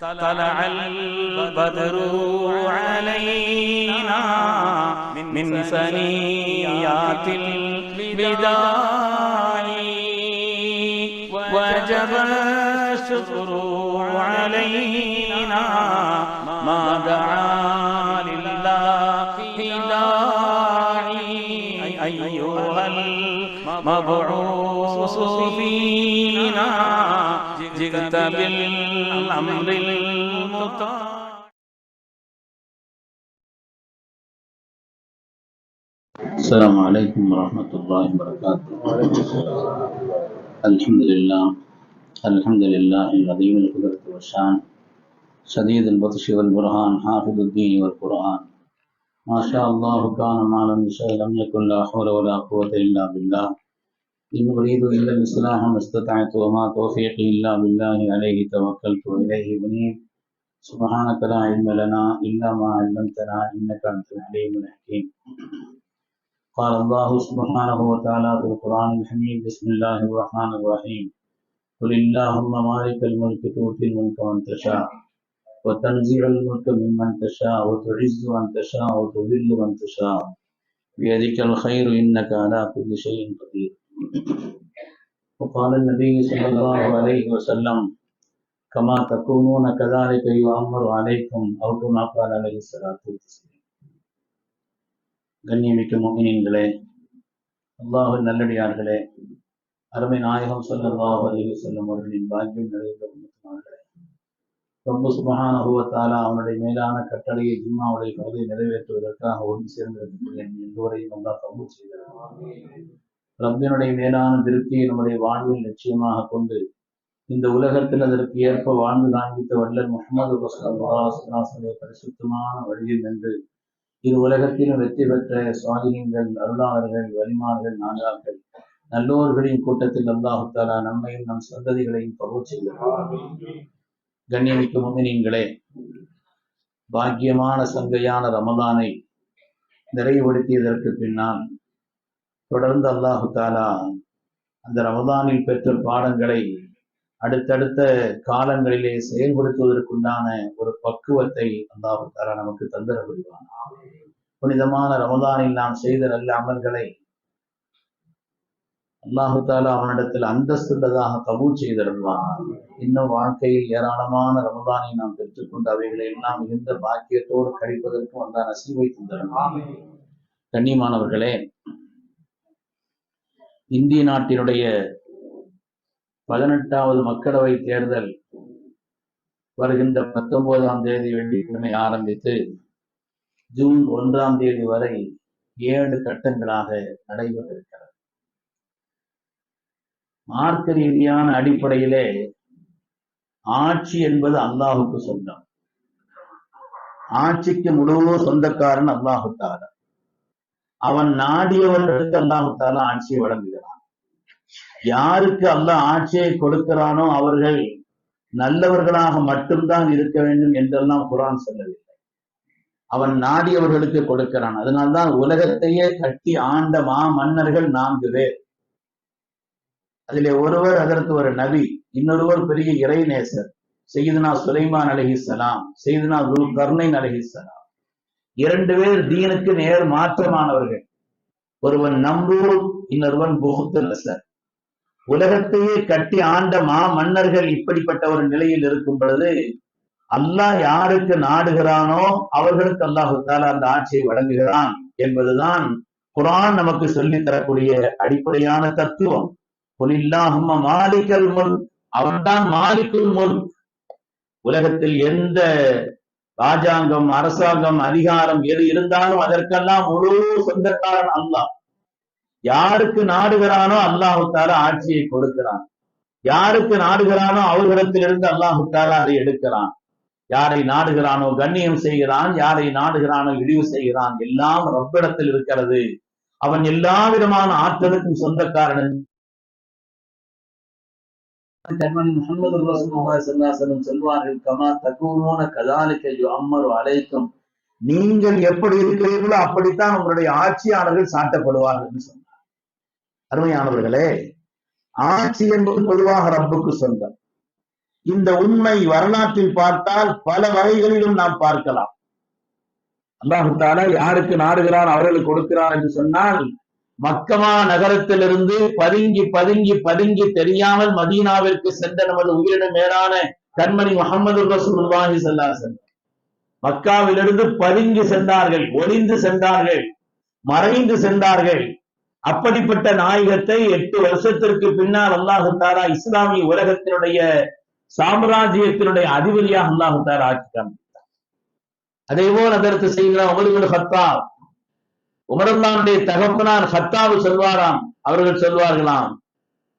طلع البدر علينا من ثنيات البداع وجب الشكر علينا ما دعا لله داعي أيها المبعوث. بالأمر المطاع السلام عليكم ورحمة الله وبركاته الحمد لله الحمد لله العظيم القدرة والشان شديد البطش والبرهان حافظ الدين والقرآن ما شاء الله كان ما لم يشاء لم يكن لا حول ولا قوة إلا بالله إن أريد إلا الإصلاح ما استطعت وما توفيقي إلا بالله عليه توكلت وإليه أنيب. سبحانك لا علم لنا إلا ما علمتنا إنك أنت العليم الحكيم. قال الله سبحانه وتعالى في القرآن الحميد بسم الله الرحمن الرحيم. قل اللهم مالك الملك تؤتي الملك من تشاء وتنزع الملك ممن تشاء وتعز من تشاء وتذل من تشاء. بيدك الخير إنك على كل شيء قدير. وقال النبي صلى الله عليه وسلم كما تكونون كذلك يؤمر عليكم أو كما قال عليه الصلاة والسلام கண்ணியமிக்க மோகினீங்களே அல்லாஹ் நல்லடியார்களே அருமை நாயகம் சொல்லல்லாஹ் அலைஹி செல்லும் அவர்களின் பாக்கியம் நிறைந்த உண்மையாளர்களே ரொம்ப சுபகானுபவத்தால அவனுடைய மேலான கட்டளையை ஜிம்மாவுடைய கருதை நிறைவேற்றுவதற்காக ஒன்று சேர்ந்திருக்கக்கூடிய எல்லோரையும் நல்லா கபூல் செய்கிறார் ரப்பினுடைய மேலான திருப்தியை நம்முடைய வாழ்வில் நிச்சயமாக கொண்டு இந்த உலகத்தில் அதற்கு ஏற்ப வாழ்ந்து காண்பித்த வல்லர் முகமது ரசூலுல்லாஹி பரிசுத்தமான வழியில் நின்று இரு உலகத்திலும் வெற்றி பெற்ற சுவாதினிகள் அருளாளர்கள் வலிமார்கள் நாகாக்கள் நல்லோர்களின் கூட்டத்தில் அல்லாஹுத்தாலா நம்மையும் நம் சந்ததிகளையும் கபூல் செய்கிறார் கண்ணியமிக்க முமினீங்களே பாக்கியமான சங்கையான ரமதானை நிறைவுபடுத்தியதற்கு பின்னால் தொடர்ந்து அல்லாஹு தாலா அந்த ரமதானில் பெற்ற பாடங்களை அடுத்தடுத்த காலங்களிலே செயல்படுத்துவதற்குண்டான ஒரு பக்குவத்தை அல்லாஹு தாலா நமக்கு தந்திர புரிவான். புனிதமான ரமதானில் நாம் செய்த நல்ல அமல்களை அல்லாஹு தாலா அவனிடத்தில் அந்தஸ்துள்ளதாக கபூல் செய்திருந்தான் இன்னும் வாழ்க்கையில் ஏராளமான ரமதானை நாம் பெற்றுக்கொண்டு அவைகளை எல்லாம் மிகுந்த பாக்கியத்தோடு கழிப்பதற்கும் அந்த நசீவை தந்திருந்தான் கண்ணியமானவர்களே இந்திய நாட்டினுடைய பதினெட்டாவது மக்களவை தேர்தல் வருகின்ற பத்தொன்பதாம் தேதி வெள்ளிக்கிழமை ஆரம்பித்து ஜூன் ஒன்றாம் தேதி வரை ஏழு கட்டங்களாக நடைபெற்றிருக்கிறது. மார்க்க ரீதியான அடிப்படையிலே ஆட்சி என்பது அல்லாஹுக்கு சொந்தம். ஆட்சிக்கு முழு சொந்தக்காரன் அல்லாஹுத்தால. அவன் நாடியவர்களுக்கு அல்லாஹால ஆட்சியை வழங்குகிறான். யாருக்கு அல்லாஹ் ஆட்சியை கொடுக்கிறானோ அவர்கள் நல்லவர்களாக மட்டும்தான் இருக்க வேண்டும் என்றெல்லாம் குரான் சொல்லவில்லை. அவன் நாடியவர்களுக்கு கொடுக்கிறான். அதனால்தான் உலகத்தையே கட்டி ஆண்ட மா மன்னர்கள் நான்கு பேர். அதிலே ஒருவர் அதற்கு ஒரு நபி இன்னொருவர் பெரிய இறைநேசர் செய்துனா சுலைமான் அலஹிசலாம் செய்துனா குரு கர்ணைன் அலஹிசலாம் இரண்டு பேர் தீனுக்கு நேர் மாற்றமானவர்கள். ஒருவன் நம்பூர் இன்னொருவன் புகுத்தல் உலகத்தையே கட்டி ஆண்ட மா மன்னர்கள் இப்படிப்பட்ட ஒரு நிலையில் இருக்கும் பொழுது அல்லாஹ் யாருக்கு நாடுகிறானோ அவர்களுக்கு அல்லாஹு தாலா அந்த ஆட்சியை வழங்குகிறான் என்பதுதான் குரான் நமக்கு சொல்லி தரக்கூடிய அடிப்படையான தத்துவம். புலில்லாஹும்ம மாலிக்கல் முல் அவன்தான் மாலிக்குல் முல் உலகத்தில் எந்த ராஜாங்கம் அரசாங்கம் அதிகாரம் எது இருந்தாலும் அதற்கெல்லாம் முழு சொந்தக்காரன் அல்லாஹ். யாருக்கு நாடுகிறானோ அல்லாஹுத்தால ஆட்சியை கொடுக்கிறான். யாருக்கு நாடுகிறானோ அவர்களிடத்திலிருந்து அல்லாஹு தாலா அதை எடுக்கிறான். யாரை நாடுகிறானோ கண்ணியம் செய்கிறான் யாரை நாடுகிறானோ இழிவு செய்கிறான். எல்லாம் ரப்பிடத்தில் இருக்கிறது. அவன் எல்லா விதமான ஆற்றலுக்கும் சொந்தக்காரன். கண்மணி முகமது ரசூலுல்லாஹி சொல்வார்கள் கமா தகூனோன கதாலிக்க அம்மரு அலைக்கும். நீங்கள் எப்படி இருக்கிறீர்களோ அப்படித்தான் உங்களுடைய ஆட்சியாளர்கள் சாட்டப்படுவார்கள் சொன்னார். அருமையானவர்களே ஆட்சி என்பது பொதுவாக ரப்புக்கு சொந்தம். இந்த உண்மை வரலாற்றில் பார்த்தால் பல வகைகளிலும் நாம் பார்க்கலாம். அல்லாஹு தாலா யாருக்கு நாடுகிறான் அவர்களுக்கு கொடுக்கிறான் என்று சொன்னால் மக்கமா நகரத்திலிருந்து பதுங்கி பதுங்கி பதுங்கி தெரியாமல் மதீனாவிற்கு சென்ற நமது உயிரின மேலான கண்மணி முகமது ரசூலுல்லாஹி ஸல்லல்லாஹு மக்காவிலிருந்து பதுங்கி சென்றார்கள் ஒளிந்து சென்றார்கள் மறைந்து சென்றார்கள். அப்படிப்பட்ட நாயகத்தை எட்டு வருஷத்திற்கு பின்னால் அல்லாஹு தாலா இஸ்லாமிய உலகத்தினுடைய சாம்ராஜ்யத்தினுடைய அதிபதியாக அல்லாஹு தாலா ஆக்கி காமித்தார். அதே போல் அதற்கு செய்கிறார் அவர்கள் ஹத்தாப் உமரல்லானுடைய தகப்பனார் ஹத்தாவு சொல்வாராம். அவர்கள் சொல்வார்களாம்.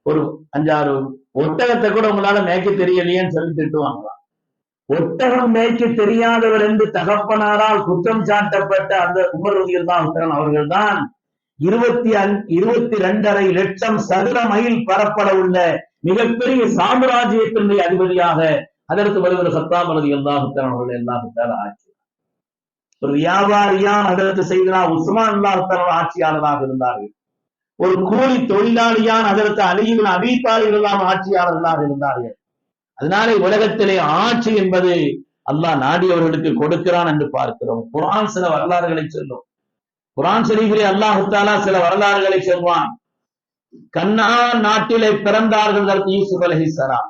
ஒரு அஞ்சாறு ஒட்டகத்தை கூட உங்களால மேய்க்க தெரியலையேன்னு சொல்லி திட்டுவாங்களாம். ஒட்டகம் மேய்க்க தெரியாதவர் என்று தகப்பனாரால் குற்றம் சாட்டப்பட்ட அந்த உமர் தான் அவர்கள் தான் இருபத்தி அன் இருபத்தி ரெண்டரை லட்சம் சதுர மைல் பரப்பட உள்ள மிகப்பெரிய சாம்ராஜ்யத்தினுடைய அதிபதியாக அதற்கு வருகிற சத்தாம் அல்லது எல்லாஹுத்தரன் அவர்கள் எல்லாஹுத்தார ஆட்சி ஒரு வியாபாரியான் அதற்கு செய்தனா உஸ்மான் அல்லாஹ் ஆட்சியாளராக இருந்தார்கள். ஒரு கூலி தொழிலாளியான் அதற்கு அலியின் அபித்தாளிகளாம் ஆட்சியாளர்களாக இருந்தார்கள். அதனாலே உலகத்திலே ஆட்சி என்பது அல்லாஹ் நாடியவர்களுக்கு கொடுக்கிறான் என்று பார்க்கிறோம். குரான் சில வரலாறுகளை சொல்லும். குரான் ஷரீஃபிலே அல்லாஹுத்தாலா சில வரலாறுகளை சொல்வான். கண்ணான் நாட்டிலே பிறந்தார்கள் அதற்கு யூசுப் அலைஹிஸ்ஸலாம்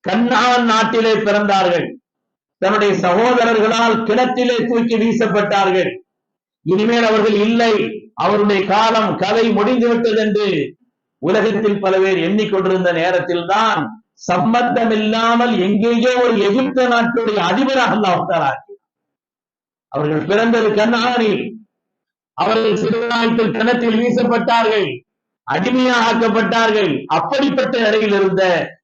கண்ணான் நாட்டிலே பிறந்தார்கள். தன்னுடைய சகோதரர்களால் கிணத்திலே தூக்கி வீசப்பட்டார்கள். இனிமேல் அவர்கள் இல்லை. அவருடைய காலம் கதை முடிந்துவிட்டது என்று உலகத்தில் பல பேர் எண்ணிக்கொண்டிருந்த நேரத்தில் தான் சம்பந்தம் இல்லாமல் எங்கேயோ ஒரு எகிப்த நாட்டுடைய அதிபராக அவர்கள் பிறந்தது கண்ணானில் அவர்கள் சிறுநாயத்தில் கிணத்தில் வீசப்பட்டார்கள். அடிமையாக்கப்பட்டார்கள். அப்படிப்பட்ட நிலையில் இருந்த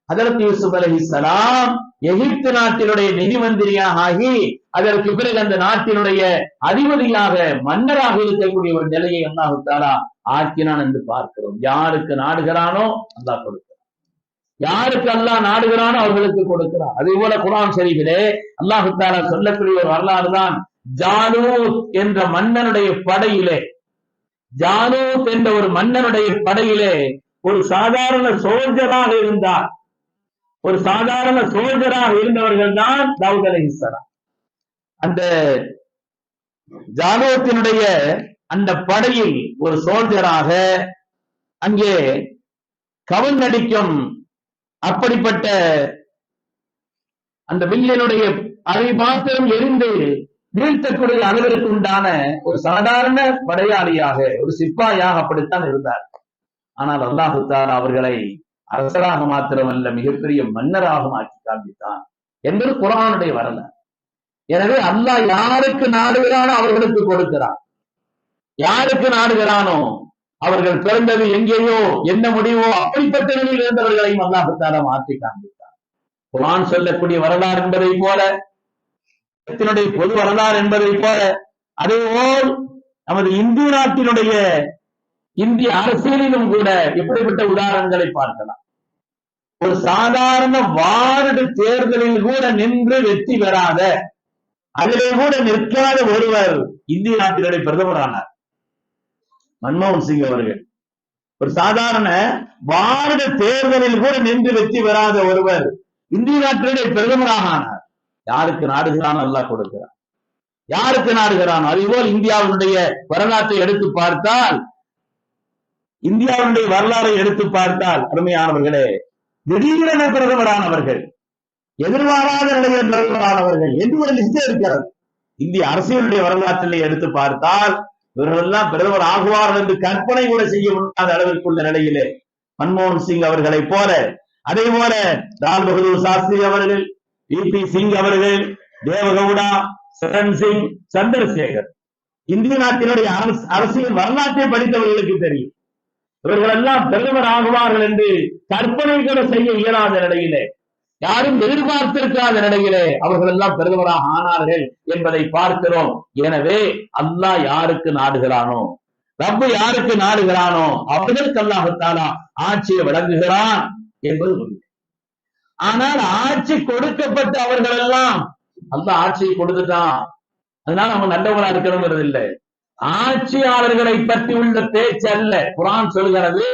அதற்கு யூசுப் அலி இஸ்லாம் எகிப்து நாட்டினுடைய நிதி மந்திரியாக ஆகி அதற்கு பிறகு அந்த நாட்டினுடைய அதிபதியாக மன்னராக இருக்கக்கூடிய ஒரு நிலையை அல்லாஹுத்தாரா தாலா ஆக்கினான் என்று பார்க்கிறோம். யாருக்கு நாடுகிறானோ அல்லாஹ் கொடுக்கிறான். யாருக்கு அல்லாஹ் நாடுகிறானோ அவர்களுக்கு கொடுக்கிறான். அதே போல குரான் ஷரீஃபிலே அல்லாஹுத்தாரா சொல்லக்கூடிய ஒரு வரலாறு தான் ஜாலூத் என்ற மன்னனுடைய படையிலே ஜாலூத் என்ற ஒரு மன்னனுடைய படையிலே ஒரு சாதாரண சோல்ஜராக இருந்தார். ஒரு சாதாரண சோல்ஜராக இருந்தவர்கள் தான் தாவூத் அலைஹிஸ்ஸலாம் அந்த ஜாதகத்தினுடைய அந்த படையில் ஒரு சோல்ஜராக அங்கே கவல் நடிக்கும் அப்படிப்பட்ட அந்த வில்லியனுடைய அதை மாத்திரம் எரிந்து வீழ்த்தக்கூடிய அளவிற்கு உண்டான ஒரு சாதாரண படையாளியாக ஒரு சிப்பாயாக அப்படித்தான் இருந்தார். ஆனால் அல்லாஹு அவர்களை அரசராக மாத்திரமல்ல மிகப்பெரிய மன்னராக மாற்றி காண்பித்தான் என்பது குரானுடைய வரல எனவே அல்லாஹ் யாருக்கு நாடுகிறானோ அவர்களுக்கு கொடுக்கிறான். யாருக்கு நாடுகிறானோ அவர்கள் பிறந்தது எங்கேயோ என்ன முடிவோ அப்படிப்பட்ட நிலையில் இருந்தவர்களையும் அல்லாஹு மாற்றி காண்பித்தான் குரான் சொல்லக்கூடிய வரலாறு என்பதை போல பொது வரலாறு என்பதை போல அதேபோல் நமது இந்திய நாட்டினுடைய இந்திய அரசியலிலும் கூட எப்படிப்பட்ட உதாரணங்களை பார்க்கலாம். ஒரு சாதாரண வார்டு தேர்தலில் கூட நின்று வெற்றி பெறாத அதிலே கூட நிற்காத ஒருவர் இந்திய நாட்டினுடைய பிரதமரானார். மன்மோகன் சிங் அவர்கள். ஒரு சாதாரண வார்டு தேர்தலில் கூட நின்று வெற்றி பெறாத ஒருவர் இந்திய நாட்டினுடைய பிரதமராக ஆனார் யாருக்கு நாடுகிறான் அல்லாஹ் கொடுக்கிறான்? யாருக்கு நாடுகிறானோ அதுபோல் இந்தியாவினுடைய வரலாற்றை எடுத்து பார்த்தால் இந்தியாவினுடைய வரலாறை எடுத்து பார்த்தால் அருமையானவர்களே திடீரென பிரதமரானவர்கள் எதிர்பாராத நிலையில் பிரதமரானவர்கள் என்று ஒரு லிஸ்ட் இருக்கிறது. இந்திய அரசியலுடைய வரலாற்றிலே எடுத்து பார்த்தால் இவர்களெல்லாம் பிரதமர் ஆகுவார்கள் என்று கற்பனை கூட செய்ய முடியாத அளவிற்குள்ள நிலையிலே மன்மோகன் சிங் அவர்களை போல அதே போல லால் பகதூர் சாஸ்திரி அவர்கள் பி சிங் அவர்கள் தேவகவுடா சரண் சிங் சந்திரசேகர். இந்திய நாட்டினுடைய அரசு- அரசியல் வரலாற்றை படித்தவர்களுக்கு தெரியும். இவர்கள் எல்லாம் பிரதமர் ஆகுவார்கள் என்று கற்பனை கூட செய்ய இயலாத நிலையிலே யாரும் எதிர்பார்த்திருக்காத நிலையிலே அவர்கள் எல்லாம் பிரதமராக ஆனார்கள் என்பதை பார்க்கிறோம். எனவே அல்லாஹ் யாருக்கு நாடுகிறானோ ரப்பு யாருக்கு நாடுகிறானோ அவர்களுக்கு அல்லாஹத்தாலா ஆட்சியை வழங்குகிறான் என்பது உண்மை. ஆனால் ஆட்சி கொடுக்கப்பட்ட அவர்கள் எல்லாம் அல்ல ஆட்சியை கொடுத்துட்டான். அதனால அவங்க நல்லவங்களா இருக்கணுங்கிறது இல்லை. ஆட்சியாளர்களை பற்றி உள்ள பேச்சு அல்ல குரான் சொல்கிறது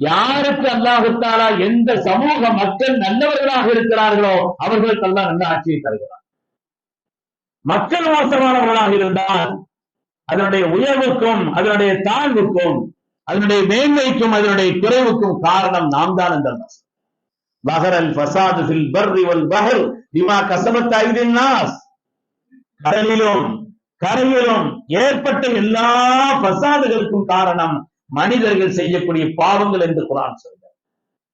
யாருக்கு அல்லாஹுத்தாலா எந்த சமூக மக்கள் நல்லவர்களாக இருக்கிறார்களோ அவர்களுக்கு எல்லாம் நல்ல ஆட்சியை தருகிறார். மக்கள் மோசமானவர்களாக இருந்தால் அதனுடைய உயர்வுக்கும் அதனுடைய தாழ்வுக்கும் அதனுடைய மேன்மைக்கும் அதனுடைய குறைவுக்கும் காரணம் நாம் தான் அந்த பஹரல் பசாது ஃபில் பர்ரி வல் பஹர் விமா கசபத் ஐதின் நாஸ். கடலிலும் கரையிலும் ஏற்பட்ட எல்லா பசாதுகளுக்கும் காரணம் மனிதர்கள் செய்யக்கூடிய பாவங்கள் என்று குரான் சொல்றார்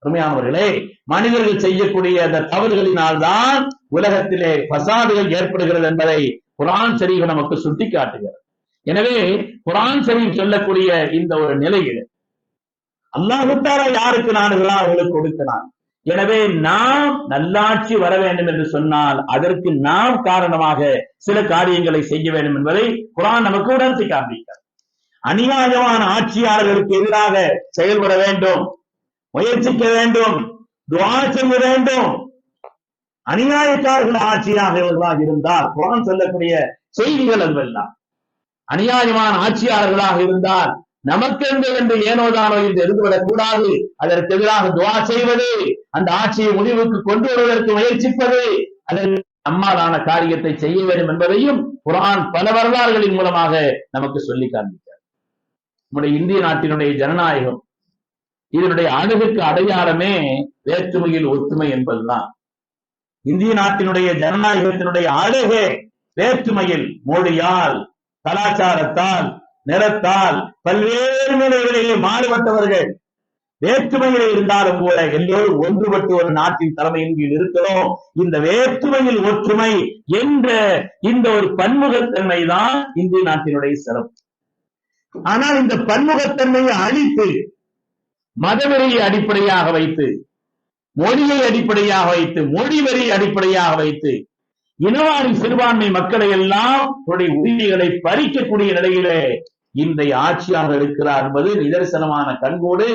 அருமையானவர்களே மனிதர்கள் செய்யக்கூடிய அந்த தவறுகளினால்தான் உலகத்திலே பசாதுகள் ஏற்படுகிறது என்பதை குரான் ஷரீஃப் நமக்கு சுட்டிக்காட்டுகிறது எனவே குரான் ஷரீஃப் சொல்லக்கூடிய இந்த ஒரு நிலையில் அல்லாஹுத்தாரா யாருக்கு நாடுகளா அவர்களுக்கு கொடுக்கிறான்? எனவே நாம் நல்லாட்சி வர வேண்டும் என்று சொன்னால் அதற்கு நாம் காரணமாக சில காரியங்களை செய்ய வேண்டும் என்பதை குரான் நமக்கு உணர்த்தி காண்பிக்கிறார். அநியாயமான ஆட்சியாளர்களுக்கு எதிராக செயல்பட வேண்டும் முயற்சிக்க வேண்டும் துவா செய்ய வேண்டும். அநியாயக்காரர்கள் ஆட்சியாளர்களாக இருந்தால் குரான் சொல்லக்கூடிய செய்திகள் அதுவெல்லாம். அநியாயமான ஆட்சியாளர்களாக இருந்தால் நமக்கென்று என்று ஏனோதானோ என்று இருந்துவிடக் கூடாது அதற்கு எதிராக துவா செய்வது அந்த ஆட்சியை முடிவுக்கு கொண்டு வருவதற்கு முயற்சிப்பது அதற்கு நம்மாலான காரியத்தை செய்ய வேண்டும் என்பதையும் குரான் பல வரலாறுகளின் மூலமாக நமக்கு சொல்லி காண்பித்தார் நம்முடைய இந்திய நாட்டினுடைய ஜனநாயகம் இதனுடைய அழகுக்கு அடையாளமே வேற்றுமையில் ஒற்றுமை என்பதுதான். இந்திய நாட்டினுடைய ஜனநாயகத்தினுடைய அழகு வேற்றுமையில் மொழியால் கலாச்சாரத்தால் நிறத்தால் பல்வேறு நிலைகளிலே மாறுபட்டவர்கள் வேற்றுமையிலே இருந்தாலும் கூட எல்லோரும் ஒன்றுபட்டு ஒரு நாட்டின் தலைமையின் கீழ் இருக்கிறோம். இந்த வேற்றுமையில் ஒற்றுமை என்ற இந்த ஒரு பன்முகத்தன்மை தான் இந்திய நாட்டினுடைய சிறப்பு. ஆனால் இந்த பன்முகத்தன்மையை அழித்து மதவெறியை அடிப்படையாக வைத்து மொழியை அடிப்படையாக வைத்து மொழி வரியை அடிப்படையாக வைத்து இனவாரி சிறுபான்மை மக்களை எல்லாம் தன்னுடைய உரிமைகளை பறிக்கக்கூடிய நிலையிலே இன்றைய ஆட்சியாளர் இருக்கிறார் என்பது நிதர்சனமான கண்கோடு.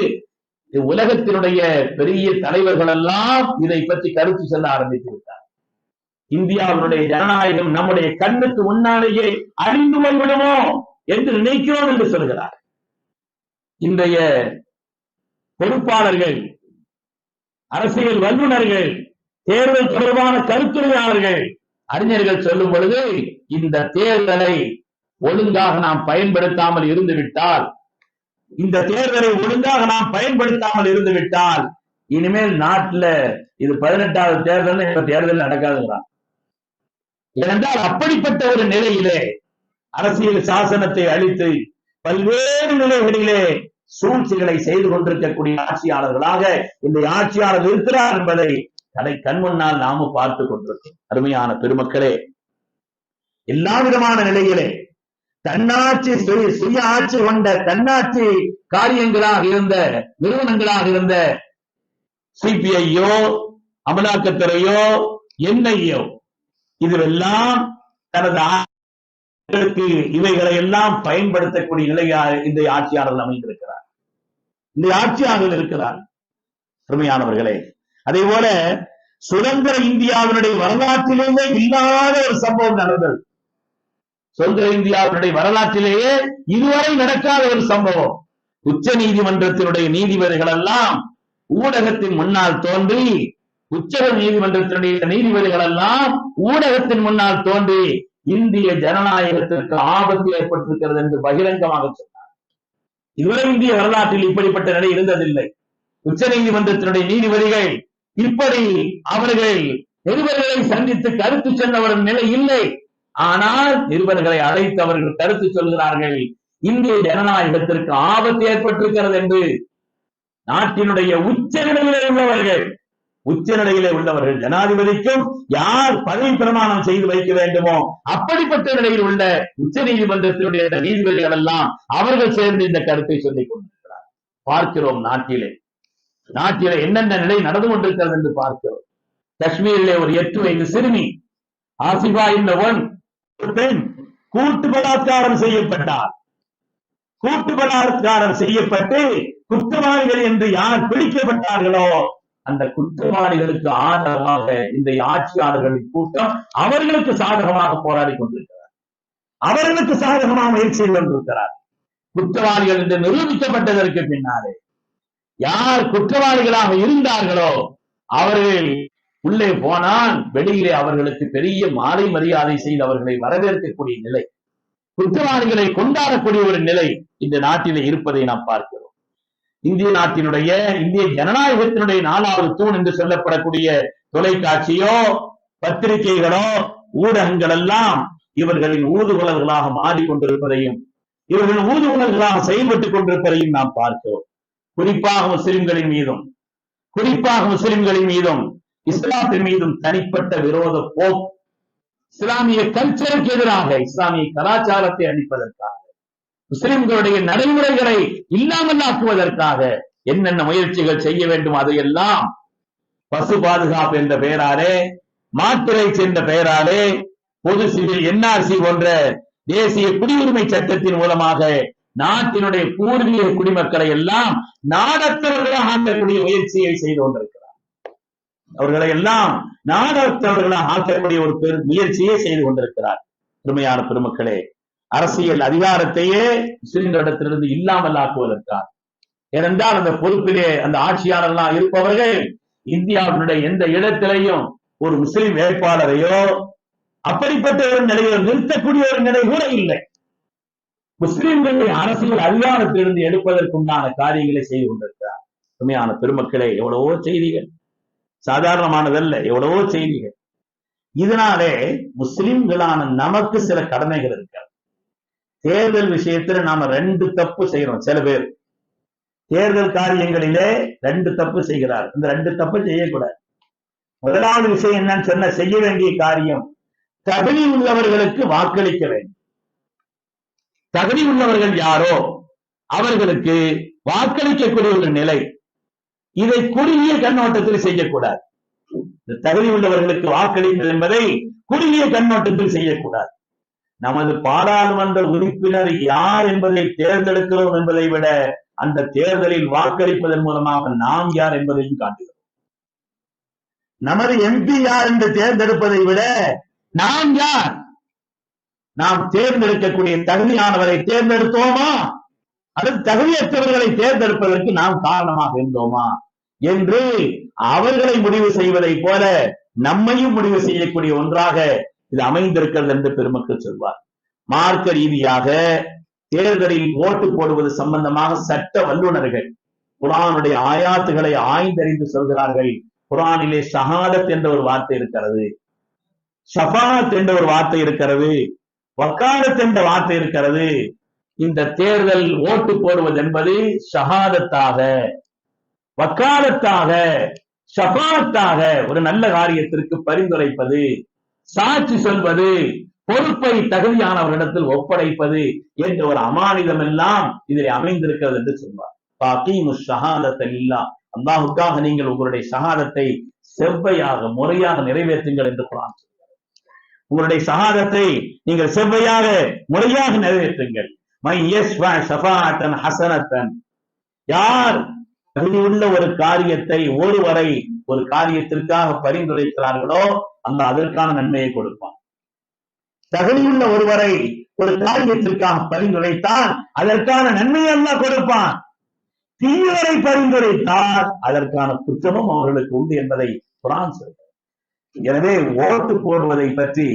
உலகத்தினுடைய பெரிய தலைவர்கள் எல்லாம் இதை பற்றி கருத்து செல்ல ஆரம்பித்து விட்டார். இந்தியாவினுடைய ஜனநாயகம் நம்முடைய கண்ணுக்கு முன்னாலேயே அழிந்து போய்விடுமோ என்று நினைக்கிறோம் என்று சொல்கிறார். இன்றைய பொறுப்பாளர்கள் அரசியல் வல்லுநர்கள் தேர்தல் தொடர்பான கருத்துரையாளர்கள் அறிஞர்கள் சொல்லும் பொழுது இந்த தேர்தலை ஒழுங்காக நாம் பயன்படுத்தாமல் இருந்து விட்டால் இந்த தேர்தலை ஒழுங்காக நாம் பயன்படுத்தாமல் இருந்து விட்டால் இனிமேல் நாட்டுல இது பதினெட்டாவது தேர்தல் இப்ப தேர்தல் நடக்காதுங்கிறான். ஏனென்றால் அப்படிப்பட்ட ஒரு நிலையிலே அரசியல் சாசனத்தை அழித்து பல்வேறு நிலைகளிலே சூழ்ச்சிகளை செய்து கொண்டிருக்கக்கூடிய ஆட்சியாளர்களாக இந்த ஆட்சியாளர் இருக்கிறார் என்பதை அதை கண் முன்னால் நாம பார்த்து கொண்டிருக்கோம். அருமையான பெருமக்களே எல்லா விதமான நிலையிலே தன்னாட்சி சுய சுய ஆட்சி கொண்ட தன்னாட்சி காரியங்களாக இருந்த நிறுவனங்களாக இருந்த சிபிஐயோ அமலாக்கத்துறையோ என்ஐயோ இதுவெல்லாம் தனது இவைகளை எல்லாம் பயன்படுத்தக்கூடிய நிலையாக இந்த ஆட்சியாளர்கள் அமைந்திருக்கிறார். இந்த ஆட்சியாளர்கள் இருக்கிறார். அருமையானவர்களே அதே போல சுதந்திர இந்தியாவினுடைய வரலாற்றிலேயே இல்லாத ஒரு சம்பவம் நடந்தது. சுதந்திர இந்தியாவினுடைய வரலாற்றிலேயே இதுவரை நடக்காத ஒரு சம்பவம். உச்ச நீதிமன்றத்தினுடைய நீதிபதிகள் எல்லாம் ஊடகத்தின் முன்னால் தோன்றி உச்ச நீதிமன்றத்தினுடைய நீதிபதிகள் எல்லாம் ஊடகத்தின் முன்னால் தோன்றி இந்திய ஜனநாயகத்திற்கு ஆபத்து ஏற்பட்டிருக்கிறது என்று பகிரங்கமாக சொன்னார். இதுவரை இந்திய வரலாற்றில் இப்படிப்பட்ட நிலை இருந்ததில்லை. உச்ச நீதிமன்றத்தினுடைய நீதிபதிகள் இப்படி அவர்கள் நிருபர்களை சந்தித்து கருத்து சொன்ன நிலை இல்லை. ஆனால் நிருபர்களை அழைத்து அவர்கள் கருத்து சொல்கிறார்கள். இந்திய ஜனநாயகத்திற்கு ஆபத்து ஏற்பட்டிருக்கிறது என்று நாட்டினுடைய உச்ச நிலையிலே உள்ளவர்கள் உச்ச நிலையிலே உள்ளவர்கள் ஜனாதிபதிக்கும் யார் பதவி பிரமாணம் செய்து வைக்க வேண்டுமோ அப்படிப்பட்ட நிலையில் உள்ள உச்ச நீதிமன்றத்தினுடைய நீதிபதிகள் எல்லாம் அவர்கள் சேர்ந்து இந்த கருத்தை சொல்லிக் கொண்டிருக்கிறார் பார்க்கிறோம் நாட்டிலே. நாட்டில என்னென்ன நிலை நடந்து கொண்டிருக்கிறது என்று பார்க்கிறோம். காஷ்மீரிலே ஒரு எட்டு வயது சிறுமி ஆசிபா என்ற ஒன் பெண் கூட்டு பலாத்காரம் செய்யப்பட்டார். கூட்டு பலாத்காரம் செய்யப்பட்டு குற்றவாளிகள் என்று யார் பிடிக்கப்பட்டார்களோ அந்த குற்றவாளிகளுக்கு ஆதரவாக இந்த ஆட்சியாளர்களின் கூட்டம் அவர்களுக்கு சாதகமாக போராடி கொண்டிருக்கிறார் அவர்களுக்கு சாதகமாக முயற்சி கொண்டிருக்கிறார். குற்றவாளிகள் என்று நிரூபிக்கப்பட்டதற்கு பின்னாலே யார் குற்றவாளிகளாக இருந்தார்களோ அவர்கள் உள்ளே போனால் வெளியிலே அவர்களுக்கு பெரிய மாலை மரியாதை செய்து அவர்களை வரவேற்கக்கூடிய நிலை குற்றவாளிகளை கொண்டாடக்கூடிய ஒரு நிலை இந்த நாட்டிலே இருப்பதை நாம் பார்க்கிறோம். இந்திய நாட்டினுடைய இந்திய ஜனநாயகத்தினுடைய நாலாவது தூண் என்று சொல்லப்படக்கூடிய தொலைக்காட்சியோ பத்திரிகைகளோ ஊடகங்கள் எல்லாம் இவர்களின் ஊதுகுலர்களாக மாறிக்கொண்டிருப்பதையும் இவர்கள் ஊதுகுலர்களாக செயல்பட்டுக் கொண்டிருப்பதையும் நாம் பார்க்கிறோம். குறிப்பாக முஸ்லிம்களின் மீதும் குறிப்பாக முஸ்லிம்களின் மீதும் இஸ்லாத்தின் மீதும் தனிப்பட்ட விரோத போக் இஸ்லாமிய கல்ச்சருக்கு எதிராக இஸ்லாமிய கலாச்சாரத்தை அளிப்பதற்காக முஸ்லிம்களுடைய நடைமுறைகளை இல்லாமல் ஆக்குவதற்காக என்னென்ன முயற்சிகள் செய்ய வேண்டும் அதையெல்லாம் பசு பாதுகாப்பு என்ற பெயராலே மாத்திரை என்ற பெயராலே பொது சிவில் என்ஆர்சி போன்ற தேசிய குடியுரிமை சட்டத்தின் மூலமாக நாட்டினுடைய பூர்வீக குடிமக்களை எல்லாம் நாடற்றவர்களாக ஆக்கக்கூடிய முயற்சியை செய்து கொண்டிருக்கிறார். அவர்களை எல்லாம் நாடற்றவர்களாக ஆக்கக்கூடிய ஒரு பெரு முயற்சியை செய்து கொண்டிருக்கிறார். பெருமையான பெருமக்களே அரசியல் அதிகாரத்தையே முஸ்லிம்களிடத்திலிருந்து இல்லாமல் ஆக்குவதற்காக. ஏனென்றால் அந்த பொறுப்பிலே அந்த ஆட்சியாளர்களாக இருப்பவர்கள் இந்தியாவினுடைய எந்த இடத்திலையும் ஒரு முஸ்லிம் வேட்பாளரையோ அப்படிப்பட்ட ஒரு நிலையை நிறுத்தக்கூடிய ஒரு நிலை கூட இல்லை. முஸ்லிம்களை அரசியல் அதிகாரத்திலிருந்து எடுப்பதற்குண்டான காரியங்களை செய்து கொண்டிருக்கிறார். உண்மையான பெருமக்களே எவ்வளவோ செய்திகள். சாதாரணமானதல்ல எவ்வளவோ செய்திகள். இதனாலே முஸ்லிம்களான நமக்கு சில கடமைகள் இருக்கிறது. தேர்தல் விஷயத்துல நாம ரெண்டு தப்பு செய்யறோம் சில பேர். தேர்தல் காரியங்களிலே ரெண்டு தப்பு செய்கிறார். இந்த ரெண்டு தப்பு செய்யக்கூடாது. முதலாவது விஷயம் என்னன்னு சொன்ன செய்ய வேண்டிய காரியம் தகுதி உள்ளவர்களுக்கு வாக்களிக்க வேண்டும். தகுதி உள்ளவர்கள் யாரோ அவர்களுக்கு வாக்களிக்கக்கூடிய ஒரு நிலை. இதை குறுகிய கண்ணோட்டத்தில் செய்யக்கூடாது. தகுதி உள்ளவர்களுக்கு வாக்களித்தல் என்பதை குறுகிய கண்ணோட்டத்தில் செய்யக்கூடாது. நமது பாராளுமன்ற உறுப்பினர் யார் என்பதை தேர்ந்தெடுக்கிறோம் என்பதை விட அந்த தேர்தலில் வாக்களிப்பதன் மூலமாக நாம் யார் என்பதையும் காட்டுகிறோம் நமது எம்பி யார் என்று தேர்ந்தெடுப்பதை விட நாம் யார்? நாம் தேர்ந்தெடுக்கக்கூடிய தகுதியானவரை தேர்ந்தெடுத்தோமா? அல்லது தகுதியற்றவர்களை தேர்ந்தெடுப்பதற்கு நாம் காரணமாக இருந்தோமா? என்று அவர்களை முடிவு செய்வதை போல நம்மையும் முடிவு செய்யக்கூடிய ஒன்றாக இது அமைந்திருக்கிறது என்று பெருமக்கள் சொல்வார். மார்க்க ரீதியாக தேர்தலில் ஓட்டு போடுவது சம்பந்தமாக சட்ட வல்லுநர்கள் குரானுடைய ஆயாத்துகளை ஆய்ந்தறிந்து சொல்கிறார்கள். குரானிலே சகாதத் என்ற ஒரு வார்த்தை இருக்கிறது. ஷஃபாத் என்ற ஒரு வார்த்தை இருக்கிறது. வக்காலத் என்ற வார்த்தை இருக்கிறது. இந்த தேர்தல் ஓட்டு போடுவது என்பது ஷஹாதத்தாக வக்காலத்தாக ஷஃபாத்தாக ஒரு நல்ல காரியத்திற்கு பரிந்துரைப்பது சாட்சி சொல்வது பொறுப்பை தகுதியானவரிடத்தில் ஒப்படைப்பது என்ற ஒரு அமானிதம் எல்லாம் இதில் அமைந்திருக்கிறது என்று சொல்வார். பாக்கீமு ஷஹாதத்தல் இல்லா அல்லாஹுக்காக நீங்கள் உங்களுடைய சகாதத்தை செவ்வையாக முறையாக நிறைவேற்றுங்கள் என்று குரான் உங்களுடைய சகாதத்தை நீங்கள் செவ்வையாக முறையாக நிறைவேற்றுங்கள். மை யஸ்வா ஷஃபாஅத்தன் ஹசனத்தன். யார் தகுதியுள்ள ஒரு காரியத்தை ஒருவரை ஒரு காரியத்திற்காக பரிந்துரைக்கிறார்களோ அந்த அதற்கான நன்மையை கொடுப்பான். தகுதியுள்ள ஒருவரை ஒரு காரியத்திற்காக பரிந்துரைத்தால் அதற்கான நன்மையை எல்லாம் கொடுப்பான். தீயவரை பரிந்துரைத்தால் அதற்கான குற்றமும் அவர்களுக்கு உண்டு என்பதை குரான் சொல்கிறது. எனவே ஓட்டு போடுவதை பற்றி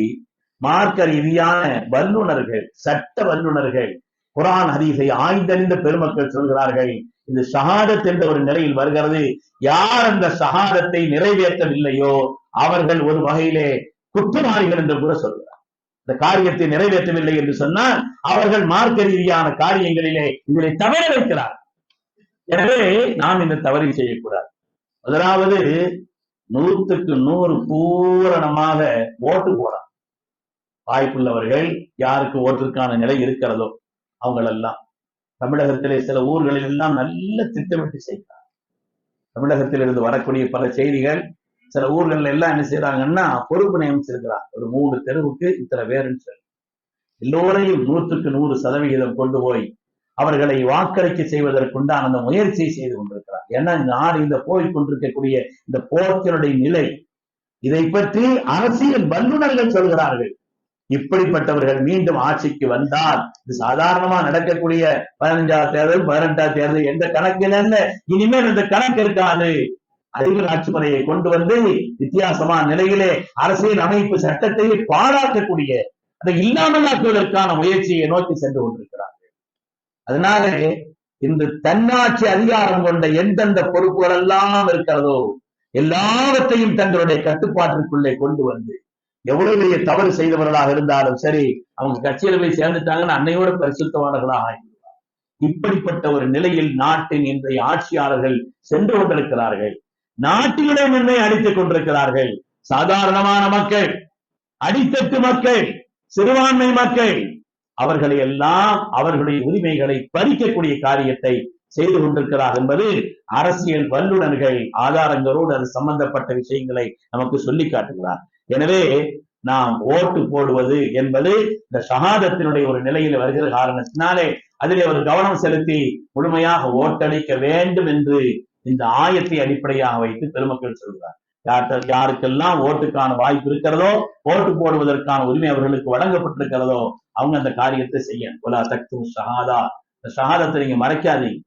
மார்க்க ரீதியான வல்லுநர்கள் சட்ட வல்லுநர்கள் குரான் ஹதீஸை ஆய்ந்தறிந்த பெருமக்கள் சொல்கிறார்கள் இந்த சகாதத் என்ற ஒரு நிலையில் வருகிறது. யார் அந்த சகாதத்தை நிறைவேற்றவில்லையோ அவர்கள் ஒரு வகையிலே குற்றவாளிகள் என்று கூட சொல்கிறார். இந்த காரியத்தை நிறைவேற்றவில்லை என்று சொன்னால் அவர்கள் மார்க்க ரீதியான காரியங்களிலே இதனை தவற வைக்கிறார் எனவே நாம் இந்த தவறை செய்யக்கூடாது. முதலாவது நூற்றுக்கு நூறு பூரணமாக ஓட்டு போறான் வாய்ப்புள்ளவர்கள் யாருக்கு ஓட்டிற்கான நிலை இருக்கிறதோ அவங்களெல்லாம். தமிழகத்திலே சில ஊர்களில் எல்லாம் நல்ல திட்டமிட்டு செய்கிறார் தமிழகத்திலிருந்து வரக்கூடிய பல செய்திகள் சில ஊர்களில் எல்லாம் என்ன செய்யறாங்கன்னா பொறுப்பு நியமிச்சிருக்கிறார் ஒரு மூணு தெருவுக்கு இத்தனை பேருன்னு சொல்லி. எல்லோரையும் நூற்றுக்கு நூறு சதவிகிதம் கொண்டு போய் அவர்களை வாக்களிக்க செய்வதற்குண்டான அந்த முயற்சியை செய்து கொண்டிருக்கிறார். ஏன்னா இந்த நாடு இந்த போய் கொண்டிருக்கக்கூடிய இந்த போக்கினுடைய நிலை இதை பற்றி அரசியல் வல்லுநர்கள் சொல்கிறார்கள். இப்படிப்பட்டவர்கள் மீண்டும் ஆட்சிக்கு வந்தால் இது சாதாரணமா நடக்கக்கூடிய பதினஞ்சாவது தேர்தல் பதினெட்டாவது தேர்தல் எந்த கணக்கில் இனிமேல் இந்த கணக்கு இருக்காது. அதிபர் ஆட்சி முறையை கொண்டு வந்து வித்தியாசமான நிலையிலே அரசியல் அமைப்பு சட்டத்தை பாராட்டக்கூடிய அதை இல்லாமலாக்குவதற்கான முயற்சியை நோக்கி சென்று கொண்டிருக்கிறார். அதனால இன்று தன்னாட்சி அதிகாரம் கொண்ட எந்தெந்த பொறுப்புகள் எல்லாம் இருக்கிறதோ எல்லாவற்றையும் தங்களுடைய கட்டுப்பாட்டிற்குள்ளே கொண்டு வந்து எவ்வளவு பெரிய தவறு செய்தவர்களாக இருந்தாலும் சரி அவங்க கட்சியில போய் சேர்ந்துட்டாங்கன்னு அன்னையோட பரிசுத்தவாளர்களாக ஆகிவிடுவார் இப்படிப்பட்ட ஒரு நிலையில் நாட்டின் இன்றைய ஆட்சியாளர்கள் சென்று கொண்டிருக்கிறார்கள். நாட்டினுடைய நன்மை அடித்துக் கொண்டிருக்கிறார்கள். சாதாரணமான மக்கள் அடித்தட்டு மக்கள் சிறுபான்மை மக்கள் அவர்களை எல்லாம் அவர்களுடைய உரிமைகளை பறிக்கக்கூடிய காரியத்தை செய்து கொண்டிருக்கிறார் என்பது அரசியல் வல்லுநர்கள் ஆதாரங்களோடு அது சம்பந்தப்பட்ட விஷயங்களை நமக்கு சொல்லி காட்டுகிறார். எனவே நாம் ஓட்டு போடுவது என்பது இந்த சகாதத்தினுடைய ஒரு நிலையில் வருகிற காரணத்தினாலே அதில் ஒரு கவனம் செலுத்தி முழுமையாக ஓட்டளிக்க வேண்டும் என்று இந்த ஆயத்தை அடிப்படையாக வைத்து பெருமக்கள் சொல்கிறார். யார்ட்ட- யாருக்கெல்லாம் ஓட்டுக்கான வாய்ப்பு இருக்கிறதோ ஓட்டு போடுவதற்கான உரிமை அவர்களுக்கு வழங்கப்பட்டிருக்கிறதோ அவங்க அந்த காரியத்தை செய்ய ஒலா தக்து ஷஹாதா. இந்த ஷஹாதத்தை நீங்க மறைக்காதீங்க.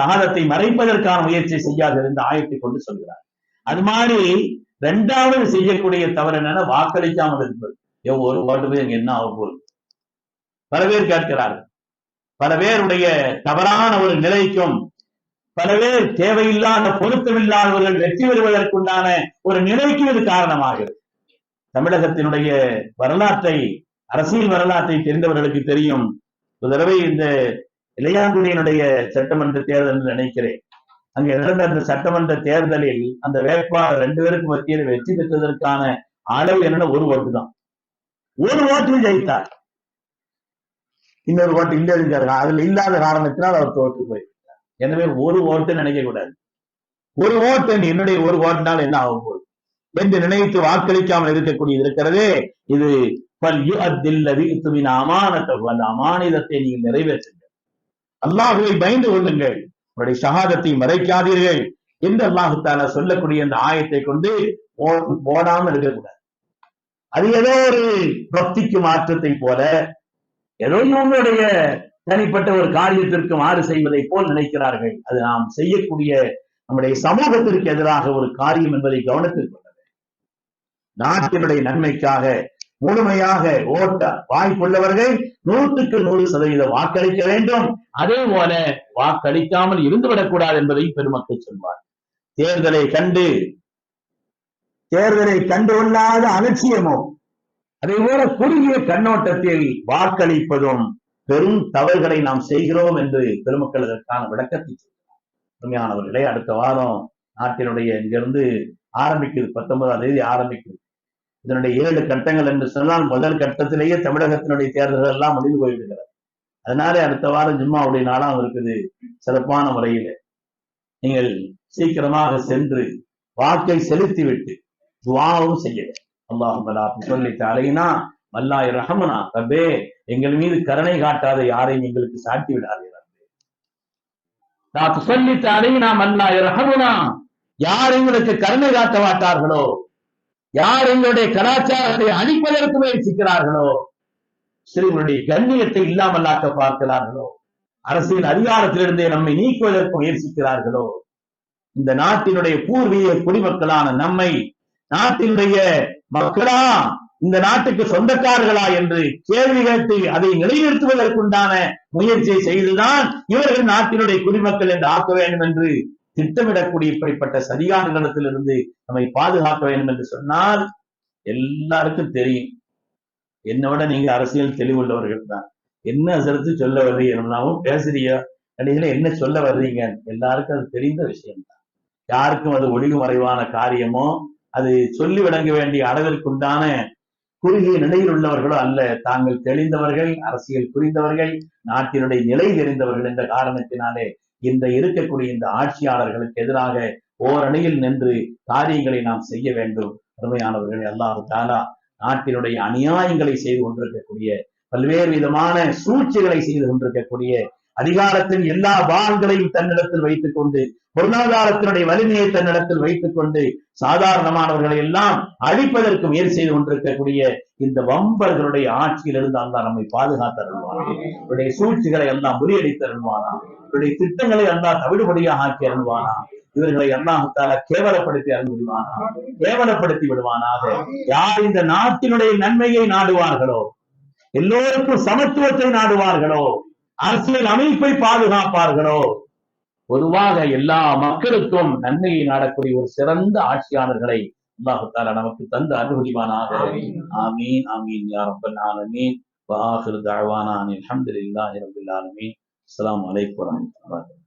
ஷஹாதத்தை மறைப்பதற்கான முயற்சி செய்யாது என்று ஆயத்தை கொண்டு சொல்கிறார். அது மாதிரி ரெண்டாவது செய்யக்கூடிய தவறு என்னன்னா வாக்களிக்காமல் இருப்பது ஐயோ, ஒரு ஓட்டு போய் அங்க என்ன ஆக போகுது? பல பேர் கேட்கிறார்கள். பல பேருடைய தவறான ஒரு நிலைக்கும் பல பேர் தேவையில்லாத பொருத்தமில்லாதவர்கள் வெற்றி பெறுவதற்குண்டான ஒரு நிலைக்கு இது காரணமாகிறது. தமிழகத்தினுடைய வரலாற்றை அரசியல் வரலாற்றை தெரிந்தவர்களுக்கு தெரியும். ஒரு தடவை இந்த இளையாங்குடியினுடைய சட்டமன்ற தேர்தல் நினைக்கிறேன். அங்க நடந்த அந்த சட்டமன்ற தேர்தலில் அந்த வேட்பாளர் ரெண்டு பேருக்கு மத்தியில் வெற்றி பெற்றதற்கான அளவு என்னன்னா ஒரு ஓட்டு தான். ஒரு ஓட்டில் ஜெயித்தார். இன்னொரு ஓட்டு இல்ல இருக்காரு அதுல இல்லாத காரணத்தினால் அவர் தோற்று போய் எனவே ஒரு ஓட்டு நினைக்க கூடாது. ஒரு ஓட்டு என்னுடைய ஒரு ஓட்டினால் என்ன ஆகும் போது என்று நினைத்து வாக்களிக்காமல் இருக்கக்கூடியது இருக்கிறதே இது பல் அந்த அமானிதத்தை நீங்கள் நிறைவேற்றுங்கள். அல்லாஹுவை பயந்து கொள்ளுங்கள். உங்களுடைய சகாதத்தை மறைக்காதீர்கள் என்று அல்லாஹுத்தால சொல்லக்கூடிய அந்த ஆயத்தை கொண்டு போடாமல் இருக்கக்கூடாது. அது ஏதோ ஒரு பக்திக்கு மாற்றத்தை போல ஏதோ இவங்களுடைய தனிப்பட்ட ஒரு காரியத்திற்கு மாறு செய்வதை போல் நினைக்கிறார்கள். அது நாம் செய்யக்கூடிய நம்முடைய சமூகத்திற்கு எதிராக ஒரு காரியம் என்பதை கவனத்தில் கொள்ள நாட்டினுடைய நன்மைக்காக முழுமையாக ஓட்ட வாய்ப்புள்ளவர்கள் நூற்றுக்கு நூறு சதவீத வாக்களிக்க வேண்டும். அதே போல வாக்களிக்காமல் இருந்துவிடக்கூடாது என்பதை பெருமக்கள் சொல்வார் தேர்தலை கண்டு தேர்தலை கண்டுகொள்ளாத அலட்சியமோ அதே போல குறுகிய கண்ணோட்டத்தில் வாக்களிப்பதும் பெரும் தவறுகளை நாம் செய்கிறோம் என்று பெருமக்கள் அதற்கான விளக்கத்தை சொல்கிறார். உண்மையானவர்களே அடுத்த வாரம் நாட்டினுடைய இங்கிருந்து ஆரம்பிக்குது பத்தொன்பதாம் தேதி ஆரம்பிக்குது இதனுடைய ஏழு கட்டங்கள் என்று சொன்னால் முதல் கட்டத்திலேயே தமிழகத்தினுடைய தேர்தல்கள் எல்லாம் முடிந்து போய்விடுகிறது. அதனாலே அடுத்த வாரம் ஜும்மாவுடைய நாளாம் இருக்குது சிறப்பான முறையில. நீங்கள் சீக்கிரமாக சென்று வாக்கை செலுத்திவிட்டு துவாவும் செய்ய அல்லாஹ் சொல்லி தலையினா மல்லாய் ரஹமனா ரபே எங்கள் மீது கருணை காட்டாத யாரையும் எங்களுக்கு சாட்டி விடாதே ரப்பே. நான் சொல்லி ரஹமுனா. யார் எங்களுக்கு கருணை காட்ட மாட்டார்களோ? யார் எங்களுடைய கலாச்சாரத்தை அழிப்பதற்கு முயற்சிக்கிறார்களோ? சிறுவனுடைய கண்ணியத்தை இல்லாமல்லாக்க பார்க்கிறார்களோ? அரசியல் அதிகாரத்திலிருந்தே நம்மை நீக்குவதற்கு முயற்சிக்கிறார்களோ? இந்த நாட்டினுடைய பூர்வீக குடிமக்களான நம்மை நாட்டினுடைய மக்களா இந்த நாட்டுக்கு சொந்தக்காரர்களா என்று கேள்வி கேட்டு அதை நிலைநிறுத்துவதற்குண்டான முயற்சியை செய்துதான் இவர்கள் நாட்டினுடைய குடிமக்கள் என்று ஆக்க வேண்டும் என்று திட்டமிடக்கூடிய இப்படிப்பட்ட சரியான நிலத்திலிருந்து நம்மை பாதுகாக்க வேண்டும் என்று சொன்னால் எல்லாருக்கும் தெரியும். என்னோட விட நீங்க அரசியல் தெளிவுள்ளவர்கள் தான். என்ன அசரத்து சொல்ல வர்றீங்கன்னாவும் பேசுறியோ கடைசியில என்ன சொல்ல வர்றீங்க? எல்லாருக்கும் அது தெரிந்த விஷயம்தான் யாருக்கும் அது ஒளிவு மறைவான காரியமோ அது சொல்லி விளங்க வேண்டிய அளவிற்குண்டான குறுகிய நிலையில் உள்ளவர்களோ அல்ல. தாங்கள் தெளிந்தவர்கள் அரசியல் புரிந்தவர்கள் நாட்டினுடைய நிலை தெரிந்தவர்கள் என்ற காரணத்தினாலே இந்த இருக்கக்கூடிய இந்த ஆட்சியாளர்களுக்கு எதிராக ஓரணியில் நின்று காரியங்களை நாம் செய்ய வேண்டும். அருமையானவர்கள் எல்லாரும் தாலா நாட்டினுடைய அநியாயங்களை செய்து கொண்டிருக்கக்கூடிய பல்வேறு விதமான சூழ்ச்சிகளை செய்து கொண்டிருக்கக்கூடிய அதிகாரத்தின் எல்லா பாகங்களையும் தன்னிடத்தில் வைத்துக் கொண்டு பொருளாதாரத்தினுடைய வலிமையை தன்னிடத்தில் வைத்துக் கொண்டு சாதாரணமானவர்களை எல்லாம் அழிப்பதற்கு முயற்சி செய்து கொண்டிருக்கக்கூடிய இந்த வம்பர்களுடைய ஆட்சியிலிருந்து அல்லா நம்மை பாதுகாத்தருள்வானா இவருடைய சூழ்ச்சிகளை எல்லாம் முறியடித்தருள்வானா இவருடைய திட்டங்களை எல்லாம் தவிடுபடியாக ஆக்கி அருள்வானா இவர்களை அல்லாஹால கேவலப்படுத்தி அருள்வானா கேவலப்படுத்தி விடுவானாக. யார் இந்த நாட்டினுடைய நன்மையை நாடுவார்களோ? எல்லோருக்கும் சமத்துவத்தை நாடுவார்களோ? அரசியல் அமைப்பை பாதுகாப்பார்களோ? பொதுவாக எல்லா மக்களுக்கும் நன்மையை நாடக்கூடிய ஒரு சிறந்த ஆட்சியாளர்களை அல்லாஹு தாலா நமக்கு தந்து அனுமதிவானாக ஆமீன் ஆமீன் யா ரப்பல் ஆலமீன். வாஹிர் தஅவானா அனில் ஹம்துலில்லாஹி ரப்பில் ஆலமீன். அஸ்ஸலாமு அலைக்கும் வரஹ்மத்துல்லாஹி